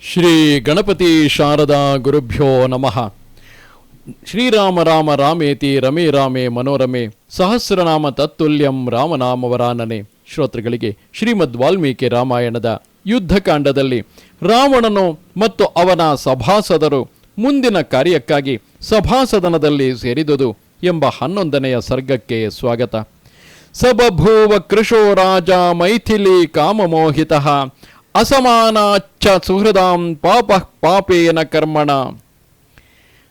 ಶ್ರೀ ಗಣಪತಿ ಶಾರದಾ ಗುರುಭ್ಯೋ ನಮಃ. ಶ್ರೀರಾಮ ರಾಮ ರಾಮೇತಿ ರಮೇ ರಾಮೇ ಮನೋರಮೆ ಸಹಸ್ರನಾಮ ತತ್ತುಲ್ಯಂ ರಾಮನಾಮವರಾನನೆ. ಶ್ರೋತೃಗಳಿಗೆ ಶ್ರೀಮದ್ ವಾಲ್ಮೀಕಿ ರಾಮಾಯಣದ ಯುದ್ಧಕಾಂಡದಲ್ಲಿ ರಾವಣನು ಮತ್ತು ಅವನ ಸಭಾಸದರು ಮುಂದಿನ ಕಾರ್ಯಕ್ಕಾಗಿ ಸಭಾಸದನದಲ್ಲಿ ಸೇರಿದುದು ಎಂಬ ಹನ್ನೊಂದನೆಯ ಸರ್ಗಕ್ಕೆ ಸ್ವಾಗತ. ಸಬಭೂವ ಕೃಶೋ ರಾಜ ಮೈಥಿಲಿ ಕಾಮಮೋಹಿತ ಅಸಮಾನಾಚ್ಚ ಸುಹೃದಾಂ ಪಾಪ ಪಾಪೇನ ಕರ್ಮಣ.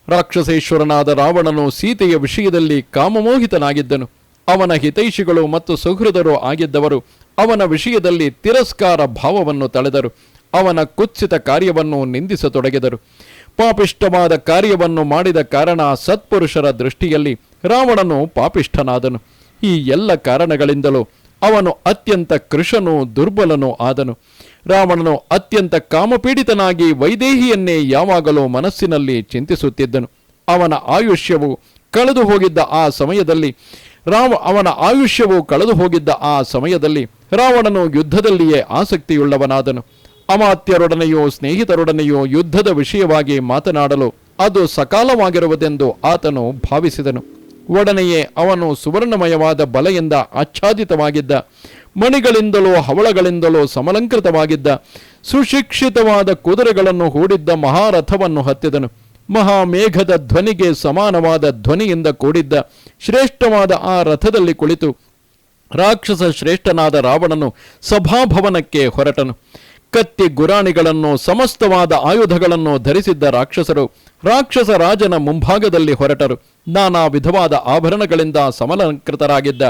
ರಾಕ್ಷಸೇಶ್ವರನಾದ ರಾವಣನು ಸೀತೆಯ ವಿಷಯದಲ್ಲಿ ಕಾಮಮೋಹಿತನಾಗಿದ್ದನು. ಅವನ ಹಿತೈಷಿಗಳು ಮತ್ತು ಸುಹೃದರು ಆಗಿದ್ದವರು ಅವನ ವಿಷಯದಲ್ಲಿ ತಿರಸ್ಕಾರ ಭಾವವನ್ನು ತಳೆದರು. ಅವನ ಕುತ್ಸಿತ ಕಾರ್ಯವನ್ನು ನಿಂದಿಸತೊಡಗಿದರು. ಪಾಪಿಷ್ಟವಾದ ಕಾರ್ಯವನ್ನು ಮಾಡಿದ ಕಾರಣ ಸತ್ಪುರುಷರ ದೃಷ್ಟಿಯಲ್ಲಿ ರಾವಣನು ಪಾಪಿಷ್ಠನಾದನು. ಈ ಎಲ್ಲ ಕಾರಣಗಳಿಂದಲೂ ಅವನು ಅತ್ಯಂತ ಕೃಶನೂ ದುರ್ಬಲನೂ ಆದನು. ರಾವಣನು ಅತ್ಯಂತ ಕಾಮಪೀಡಿತನಾಗಿ ವೈದೇಹಿಯನ್ನೇ ಯಾವಾಗಲೂ ಮನಸ್ಸಿನಲ್ಲಿ ಚಿಂತಿಸುತ್ತಿದ್ದನು. ಅವನ ಆಯುಷ್ಯವು ಕಳೆದು ಹೋಗಿದ್ದ ಆ ಸಮಯದಲ್ಲಿ ರಾಮ ಅವನ ಆಯುಷ್ಯವು ಕಳೆದು ಹೋಗಿದ್ದ ಆ ಸಮಯದಲ್ಲಿ ರಾವಣನು ಯುದ್ಧದಲ್ಲಿಯೇ ಆಸಕ್ತಿಯುಳ್ಳವನಾದನು. ಅಮಾತ್ಯರೊಡನೆಯೋ ಸ್ನೇಹಿತರೊಡನೆಯೋ ಯುದ್ಧದ ವಿಷಯವಾಗಿ ಮಾತನಾಡಲು ಅದು ಸಕಾಲವಾಗಿರುವುದೆಂದು ಆತನು ಭಾವಿಸಿದನು. ಒಡನೆಯೇ ಅವನು ಸುವರ್ಣಮಯವಾದ ಬಲೆಯಿಂದ ಆಚ್ಛಾದಿತವಾಗಿದ್ದ ಮಣಿಗಳಿಂದಲೋ ಹವಳಗಳಿಂದಲೋ ಸಮಲಂಕೃತವಾಗಿದ್ದ ಸುಶಿಕ್ಷಿತವಾದ ಕುದುರೆಗಳನ್ನು ಹೂಡಿದ್ದ ಮಹಾರಥವನ್ನು ಹತ್ತಿದನು. ಮಹಾಮೇಘದ ಧ್ವನಿಗೆ ಸಮಾನವಾದ ಧ್ವನಿಯಿಂದ ಕೂಡಿದ್ದ ಶ್ರೇಷ್ಠವಾದ ಆ ರಥದಲ್ಲಿ ಕುಳಿತು ರಾಕ್ಷಸ ಶ್ರೇಷ್ಠನಾದ ರಾವಣನು ಸಭಾಭವನಕ್ಕೆ ಹೊರಟನು. ಕತ್ತಿ ಗುರಾಣಿಗಳನ್ನು, ಸಮಸ್ತವಾದ ಆಯುಧಗಳನ್ನು ಧರಿಸಿದ್ದ ರಾಕ್ಷಸರು ರಾಕ್ಷಸ ರಾಜನ ಮುಂಭಾಗದಲ್ಲಿ ಹೊರಟರು. ನಾನಾ ವಿಧವಾದ ಆಭರಣಗಳಿಂದ ಸಮಲಂಕೃತರಾಗಿದ್ದ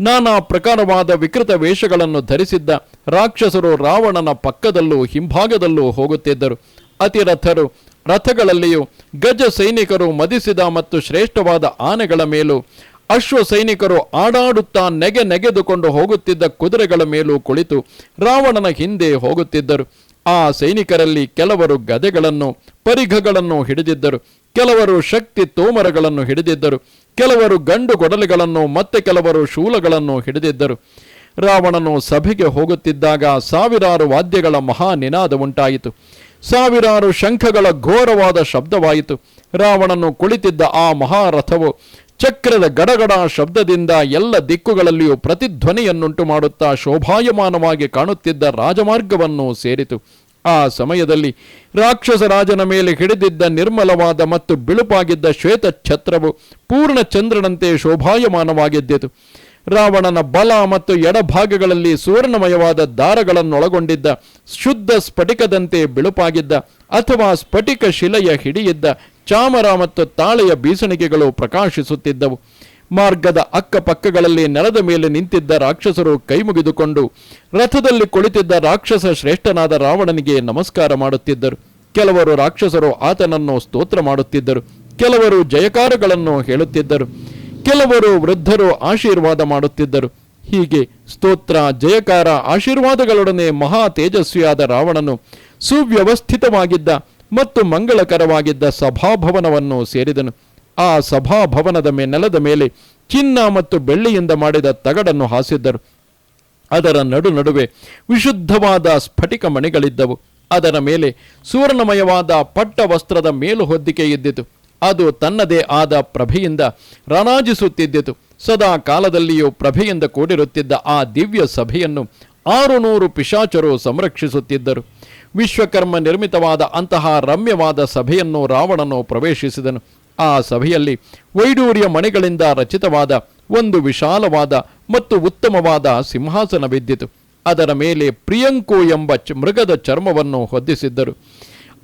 ನಾನಾ ಪ್ರಕಾರವಾದ ವಿಕೃತ ವೇಷಗಳನ್ನು ಧರಿಸಿದ್ದ ರಾಕ್ಷಸರು ರಾವಣನ ಪಕ್ಕದಲ್ಲೂ ಹಿಂಭಾಗದಲ್ಲೂ ಹೋಗುತ್ತಿದ್ದರು. ಅತಿರಥರು ರಥಗಳಲ್ಲಿಯೂ ಗಜ ಸೈನಿಕರು ಮದಿಸಿದ ಮತ್ತು ಶ್ರೇಷ್ಠವಾದ ಆನೆಗಳ ಮೇಲೂ, ಅಶ್ವ ಸೈನಿಕರು ಆಡಾಡುತ್ತಾ ನೆಗೆ ನೆಗೆದುಕೊಂಡು ಹೋಗುತ್ತಿದ್ದ ಕುದುರೆಗಳ ಮೇಲೂ ಕುಳಿತು ರಾವಣನ ಹಿಂದೆ ಹೋಗುತ್ತಿದ್ದರು. ಆ ಸೈನಿಕರಲ್ಲಿ ಕೆಲವರು ಗದೆಗಳನ್ನು, ಪರಿಘಗಳನ್ನು ಹಿಡಿದಿದ್ದರು. ಕೆಲವರು ಶಕ್ತಿ ತೋಮರಗಳನ್ನು ಹಿಡಿದಿದ್ದರು. ಕೆಲವರು ಗಂಡು ಗೊಡಲೆಗಳನ್ನು ಮತ್ತೆ ಕೆಲವರು ಶೂಲಗಳನ್ನು ಹಿಡಿದಿದ್ದರು. ರಾವಣನು ಸಭೆಗೆ ಹೋಗುತ್ತಿದ್ದಾಗ ಸಾವಿರಾರು ವಾದ್ಯಗಳ ಮಹಾ ನಿನಾದ ಉಂಟಾಯಿತು. ಸಾವಿರಾರು ಶಂಖಗಳ ಘೋರವಾದ ಶಬ್ದವಾಯಿತು. ರಾವಣನು ಕುಳಿತಿದ್ದ ಆ ಮಹಾರಥವು ಚಕ್ರದ ಗಡಗಡ ಶಬ್ದದಿಂದ ಎಲ್ಲ ದಿಕ್ಕುಗಳಲ್ಲಿಯೂ ಪ್ರತಿಧ್ವನಿಯನ್ನುಂಟು ಮಾಡುತ್ತಾ ಶೋಭಾಯಮಾನವಾಗಿ ಕಾಣುತ್ತಿದ್ದ ರಾಜಮಾರ್ಗವನ್ನು ಸೇರಿತು. ಆ ಸಮಯದಲ್ಲಿ ರಾಕ್ಷಸರಾಜನ ಮೇಲೆ ಹಿಡಿದಿದ್ದ ನಿರ್ಮಲವಾದ ಮತ್ತು ಬಿಳುಪಾಗಿದ್ದ ಶ್ವೇತ ಛತ್ರವು ಪೂರ್ಣ ಚಂದ್ರನಂತೆ ಶೋಭಾಯಮಾನವಾಗಿದ್ದಿತು. ರಾವಣನ ಬಲ ಮತ್ತು ಎಡಭಾಗಗಳಲ್ಲಿ ಸುವರ್ಣಮಯವಾದ ದಾರಗಳನ್ನೊಳಗೊಂಡಿದ್ದ ಶುದ್ಧ ಸ್ಫಟಿಕದಂತೆ ಬಿಳುಪಾಗಿದ್ದ ಅಥವಾ ಸ್ಫಟಿಕ ಶಿಲೆಯ ಹಿಡಿಯಿದ್ದ ಚಾಮರ ಮತ್ತು ತಾಳೆಯ ಬೀಸಣಿಗೆಗಳು ಪ್ರಕಾಶಿಸುತ್ತಿದ್ದವು. ಮಾರ್ಗದ ಅಕ್ಕಪಕ್ಕಗಳಲ್ಲಿ ನೆಲದ ಮೇಲೆ ನಿಂತಿದ್ದ ರಾಕ್ಷಸರು ಕೈಮುಗಿದುಕೊಂಡು ರಥದಲ್ಲಿ ಕುಳಿತಿದ್ದ ರಾಕ್ಷಸ ಶ್ರೇಷ್ಠನಾದ ರಾವಣನಿಗೆ ನಮಸ್ಕಾರ ಮಾಡುತ್ತಿದ್ದರು. ಕೆಲವರು ರಾಕ್ಷಸರು ಆತನನ್ನು ಸ್ತೋತ್ರ ಮಾಡುತ್ತಿದ್ದರು. ಕೆಲವರು ಜಯಕಾರಗಳನ್ನು ಹೇಳುತ್ತಿದ್ದರು. ಕೆಲವರು ವೃದ್ಧರು ಆಶೀರ್ವಾದ ಮಾಡುತ್ತಿದ್ದರು. ಹೀಗೆ ಸ್ತೋತ್ರ, ಜಯಕಾರ, ಆಶೀರ್ವಾದಗಳೊಡನೆ ಮಹಾ ತೇಜಸ್ವಿಯಾದ ರಾವಣನು ಸುವ್ಯವಸ್ಥಿತವಾಗಿದ್ದ ಮತ್ತು ಮಂಗಳಕರವಾಗಿದ್ದ ಸಭಾಭವನವನ್ನು ಸೇರಿದನು. ಆ ಸಭಾಭವನದ ಮೇ, ನೆಲದ ಮೇಲೆ ಚಿನ್ನ ಮತ್ತು ಬೆಳ್ಳಿಯಿಂದ ಮಾಡಿದ ತಗಡನ್ನು ಹಾಸಿದ್ದರು. ಅದರ ನಡು ನಡುವೆ ವಿಶುದ್ಧವಾದ ಸ್ಫಟಿಕ ಮಣಿಗಳಿದ್ದವು. ಅದರ ಮೇಲೆ ಸುವರ್ಣಮಯವಾದ ಪಟ್ಟ ವಸ್ತ್ರದ ಮೇಲು ಹೊದ್ದಿಕೆ ಇದ್ದಿತು ಅದು ತನ್ನದೇ ಆದ ಪ್ರಭೆಯಿಂದ ರಣಾಜಿಸುತ್ತಿದ್ದಿತು. ಸದಾ ಕಾಲದಲ್ಲಿಯೂ ಪ್ರಭೆಯಿಂದ ಕೂಡಿರುತ್ತಿದ್ದ ಆ ದಿವ್ಯ ಸಭೆಯನ್ನು ಆರು ನೂರು ಪಿಶಾಚರು ಸಂರಕ್ಷಿಸುತ್ತಿದ್ದರು. ವಿಶ್ವಕರ್ಮ ನಿರ್ಮಿತವಾದ ಅಂತಹ ರಮ್ಯವಾದ ಸಭೆಯನ್ನು ರಾವಣನು ಪ್ರವೇಶಿಸಿದನು. ಆ ಸಭೆಯಲ್ಲಿ ವೈಡೂರ್ಯ ಮಣಿಗಳಿಂದ ರಚಿತವಾದ ಒಂದು ವಿಶಾಲವಾದ ಮತ್ತು ಉತ್ತಮವಾದ ಸಿಂಹಾಸನವಿದ್ದಿತು. ಅದರ ಮೇಲೆ ಪ್ರಿಯಂಕು ಎಂಬ ಮೃಗದ ಚರ್ಮವನ್ನು ಹೊದ್ದಿಸಿದ್ದರು.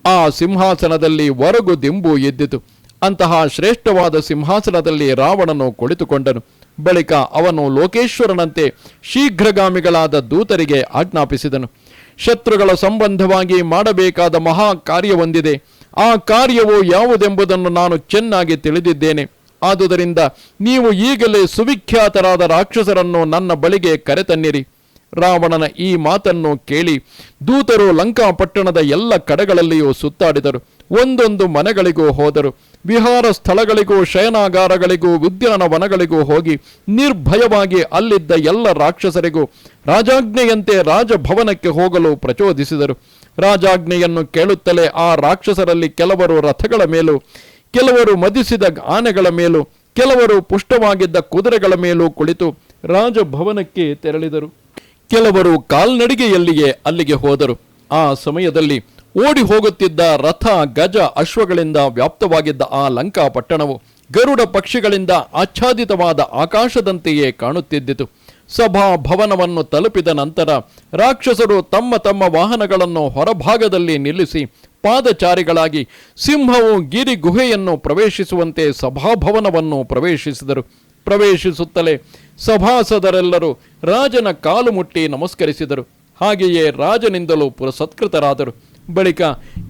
ಆ ಸಿಂಹಾಸನದಲ್ಲಿ ಒರಗು ದಿಂಬು ಎದ್ದಿತು ಅಂತಹ ಶ್ರೇಷ್ಠವಾದ ಸಿಂಹಾಸನದಲ್ಲಿ ರಾವಣನು ಕುಳಿತುಕೊಂಡನು. ಬಳಿಕ ಅವನು ಲೋಕೇಶ್ವರನಂತೆ ಶೀಘ್ರಗಾಮಿಗಳಾದ ದೂತರಿಗೆ ಆಜ್ಞಾಪಿಸಿದನು. ಶತ್ರುಗಳ ಸಂಬಂಧವಾಗಿ ಮಾಡಬೇಕಾದ ಮಹಾ ಕಾರ್ಯವೊಂದಿದೆ. ಆ ಕಾರ್ಯವು ಯಾವುದೆಂಬುದನ್ನು ನಾನು ಚೆನ್ನಾಗಿ ತಿಳಿದಿದ್ದೇನೆ. ಆದುದರಿಂದ ನೀವು ಈಗಲೇ ಸುವಿಖ್ಯಾತರಾದ ರಾಕ್ಷಸರನ್ನು ನನ್ನ ಬಳಿಗೆ ಕರೆತನ್ನಿರಿ. ರಾವಣನ ಈ ಮಾತನ್ನು ಕೇಳಿ ದೂತರು ಲಂಕಾಪಟ್ಟಣದ ಎಲ್ಲ ಕಡೆಗಳಲ್ಲಿಯೂ ಸುತ್ತಾಡಿದರು. ಒಂದೊಂದು ಮನೆಗಳಿಗೂ ಹೋದರು. ವಿಹಾರ ಸ್ಥಳಗಳಿಗೂ, ಶಯನಾಗಾರಗಳಿಗೂ ಉದ್ಯಾನವನಗಳಿಗೂ ಹೋಗಿ ನಿರ್ಭಯವಾಗಿ ಅಲ್ಲಿದ್ದ ಎಲ್ಲ ರಾಕ್ಷಸರಿಗೂ ರಾಜಾಜ್ಞೆಯಂತೆ ರಾಜಭವನಕ್ಕೆ ಹೋಗಲು ಪ್ರಚೋದಿಸಿದರು. ರಾಜಾಜ್ಞೆಯನ್ನು ಕೇಳುತ್ತಲೇ ಆ ರಾಕ್ಷಸರಲ್ಲಿ ಕೆಲವರು ರಥಗಳ ಮೇಲೂ, ಕೆಲವರು ಮದಿಸಿದ ಆನೆಗಳ ಮೇಲೂ, ಕೆಲವರು ಪುಷ್ಟವಾಗಿದ್ದ ಕುದುರೆಗಳ ಮೇಲೂ ಕುಳಿತು ರಾಜಭವನಕ್ಕೆ ತೆರಳಿದರು. ಕೆಲವರು ಕಾಲ್ನಡಿಗೆಯಲ್ಲಿಯೇ ಅಲ್ಲಿಗೆ ಹೋದರು. ಆ ಸಮಯದಲ್ಲಿ ಓಡಿ ಹೋಗುತ್ತಿದ್ದ ರಥ ಗಜ ಅಶ್ವಗಳಿಂದ ವ್ಯಾಪ್ತವಾಗಿದ್ದ ಆ ಲಂಕಾ ಪಟ್ಟಣವು ಗರುಡ ಪಕ್ಷಿಗಳಿಂದ ಆಚ್ಛಾದಿತವಾದ ಆಕಾಶದಂತೆಯೇ ಕಾಣುತ್ತಿದ್ದಿತು. ಸಭಾ ಭವನವನ್ನು ತಲುಪಿದ ನಂತರ ರಾಕ್ಷಸರು ತಮ್ಮ ತಮ್ಮ ವಾಹನಗಳನ್ನು ಹೊರಭಾಗದಲ್ಲಿ ನಿಲ್ಲಿಸಿ ಪಾದಚಾರಿಗಳಾಗಿ ಸಿಂಹವು ಗಿರಿ ಗುಹೆಯನ್ನು ಪ್ರವೇಶಿಸುವಂತೆ ಸಭಾಭವನವನ್ನು ಪ್ರವೇಶಿಸಿದರು. ಪ್ರವೇಶಿಸುತ್ತಲೇ ಸಭಾಸದರೆಲ್ಲರೂ ರಾಜನ ಕಾಲು ಮುಟ್ಟಿ ನಮಸ್ಕರಿಸಿದರು. ಹಾಗೆಯೇ ರಾಜನಿಂದಲೂ ಪುರಸತ್ಕೃತರಾದರು. ಬಳಿಕ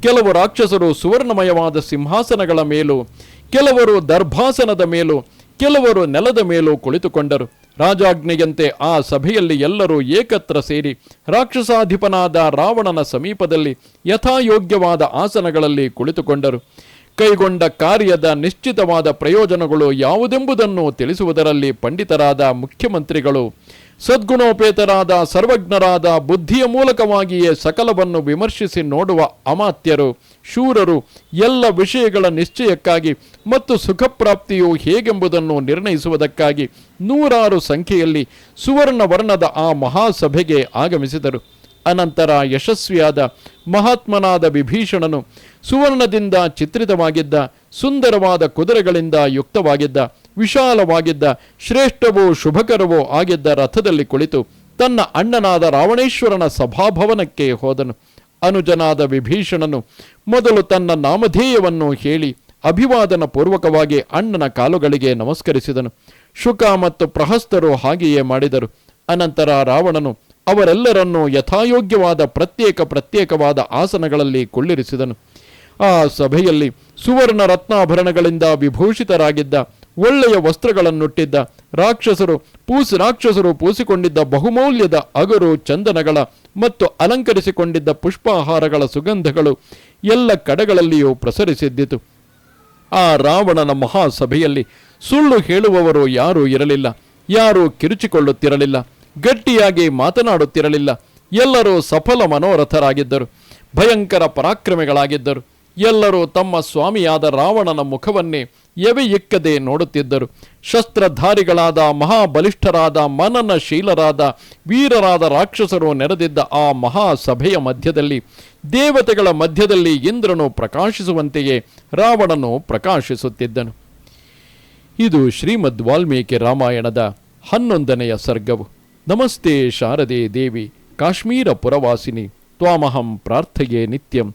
ಕೆಲವು ರಾಕ್ಷಸರು ಸುವರ್ಣಮಯವಾದ ಸಿಂಹಾಸನಗಳ ಮೇಲೂ, ಕೆಲವರು ದರ್ಭಾಸನದ ಮೇಲೂ ಕೆಲವರು ನೆಲದ ಮೇಲೂ ಕುಳಿತುಕೊಂಡರು. ರಾಜಾಜ್ಞೆಯಂತೆ ಆ ಸಭೆಯಲ್ಲಿ ಎಲ್ಲರೂ ಏಕತ್ರ ಸೇರಿ ರಾಕ್ಷಸಾಧಿಪನಾದ ರಾವಣನ ಸಮೀಪದಲ್ಲಿ ಯಥಾಯೋಗ್ಯವಾದ ಆಸನಗಳಲ್ಲಿ ಕುಳಿತುಕೊಂಡರು. ಕೈಗೊಂಡ ಕಾರ್ಯದ ನಿಶ್ಚಿತವಾದ ಪ್ರಯೋಜನಗಳು ಯಾವುದೆಂಬುದನ್ನು ತಿಳಿಸುವುದರಲ್ಲಿ ಪಂಡಿತರಾದ ಮುಖ್ಯಮಂತ್ರಿಗಳು ಸದ್ಗುಣೋಪೇತರಾದ ಸರ್ವಜ್ಞರಾದ ಬುದ್ಧಿಯ ಮೂಲಕವಾಗಿಯೇ ಸಕಲವನ್ನು ವಿಮರ್ಶಿಸಿ ನೋಡುವ ಅಮಾತ್ಯರು, ಶೂರರು, ಎಲ್ಲ ವಿಷಯಗಳ ನಿಶ್ಚಯಕ್ಕಾಗಿ ಮತ್ತು ಸುಖಪ್ರಾಪ್ತಿಯು ಹೇಗೆಂಬುದನ್ನು ನಿರ್ಣಯಿಸುವುದಕ್ಕಾಗಿ ನೂರಾರು ಸಂಖ್ಯೆಯಲ್ಲಿ ಸುವರ್ಣ ವರ್ಣದ ಆ ಮಹಾಸಭೆಗೆ ಆಗಮಿಸಿದರು. ಅನಂತರ ಯಶಸ್ವಿಯಾದ ಮಹಾತ್ಮನಾದ ವಿಭೀಷಣನು ಸುವರ್ಣದಿಂದ ಚಿತ್ರಿತವಾಗಿದ್ದ, ಸುಂದರವಾದ ಕುದುರೆಗಳಿಂದ ಯುಕ್ತವಾಗಿದ್ದ ವಿಶಾಲವಾಗಿದ್ದ, ಶ್ರೇಷ್ಠವೋ ಶುಭಕರವೋ ಆಗಿದ್ದ ರಥದಲ್ಲಿ ಕುಳಿತು ತನ್ನ ಅಣ್ಣನಾದ ರಾವಣೇಶ್ವರನ ಸಭಾಭವನಕ್ಕೆ ಹೋದನು. ಅನುಜನಾದ ವಿಭೀಷಣನು ಮೊದಲು ತನ್ನ ನಾಮಧೇಯವನ್ನು ಹೇಳಿ ಅಭಿವಾದನ ಪೂರ್ವಕವಾಗಿ ಅಣ್ಣನ ಕಾಲುಗಳಿಗೆ ನಮಸ್ಕರಿಸಿದನು. ಶುಕ ಮತ್ತು ಪ್ರಹಸ್ತರು ಹಾಗೆಯೇ ಮಾಡಿದರು. ಅನಂತರ ರಾವಣನು ಅವರೆಲ್ಲರನ್ನೂ ಯಥಾಯೋಗ್ಯವಾದ ಪ್ರತ್ಯೇಕ ಪ್ರತ್ಯೇಕವಾದ ಆಸನಗಳಲ್ಲಿ ಕುಳ್ಳಿರಿಸಿದನು. ಆ ಸಭೆಯಲ್ಲಿ ಸುವರ್ಣ ರತ್ನಾಭರಣಗಳಿಂದ ವಿಭೂಷಿತರಾಗಿದ್ದ ಒಳ್ಳೆಯ ವಸ್ತ್ರಗಳನ್ನುಟ್ಟಿದ್ದ ರಾಕ್ಷಸರು ಪೂಸಿ, ರಾಕ್ಷಸರು ಪೂಸಿಕೊಂಡಿದ್ದ ಬಹುಮೌಲ್ಯದ ಅಗರು ಚಂದನಗಳ ಮತ್ತು ಅಲಂಕರಿಸಿಕೊಂಡಿದ್ದ ಪುಷ್ಪಾಹಾರಗಳ ಸುಗಂಧಗಳು ಎಲ್ಲ ಕಡೆಗಳಲ್ಲಿಯೂ ಪ್ರಸರಿಸಿದ್ದಿತು. ಆ ರಾವಣನ ಮಹಾಸಭೆಯಲ್ಲಿ ಸುಳ್ಳು ಹೇಳುವವರು ಯಾರೂ ಇರಲಿಲ್ಲ, ಯಾರೂ ಕಿರುಚಿಕೊಳ್ಳುತ್ತಿರಲಿಲ್ಲ, ಗಟ್ಟಿಯಾಗಿ ಮಾತನಾಡುತ್ತಿರಲಿಲ್ಲ, ಎಲ್ಲರೂ ಸಫಲ ಮನೋರಥರಾಗಿದ್ದರು, ಭಯಂಕರ ಪರಾಕ್ರಮಿಗಳಾಗಿದ್ದರು. ಎಲ್ಲರೂ ತಮ್ಮ ಸ್ವಾಮಿಯಾದ ರಾವಣನ ಮುಖವನ್ನೇ ಎವೆಯಿಕ್ಕದೆ ನೋಡುತ್ತಿದ್ದರು. ಶಸ್ತ್ರಧಾರಿಗಳಾದ ಮಹಾಬಲಿಷ್ಠರಾದ ಮನನಶೀಲರಾದ ವೀರರಾದ ರಾಕ್ಷಸರು ನೆರೆದಿದ್ದ ಆ ಮಹಾಸಭೆಯ ಮಧ್ಯದಲ್ಲಿ, ದೇವತೆಗಳ ಮಧ್ಯದಲ್ಲಿ ಇಂದ್ರನು ಪ್ರಕಾಶಿಸುವಂತೆಯೇ ರಾವಣನು ಪ್ರಕಾಶಿಸುತ್ತಿದ್ದನು. ಇದು ಶ್ರೀಮದ್ ವಾಲ್ಮೀಕಿ ರಾಮಾಯಣದ ಹನ್ನೊಂದನೆಯ ಸರ್ಗವು. ನಮಸ್ತೆ ಶಾರದೆ ದೇವಿ, ಕಾಶ್ಮೀರ ಪುರವಾಸಿನಿ, ತ್ವಾಮಹಂ ಪ್ರಾರ್ಥೆಯೇ ನಿತ್ಯಂ.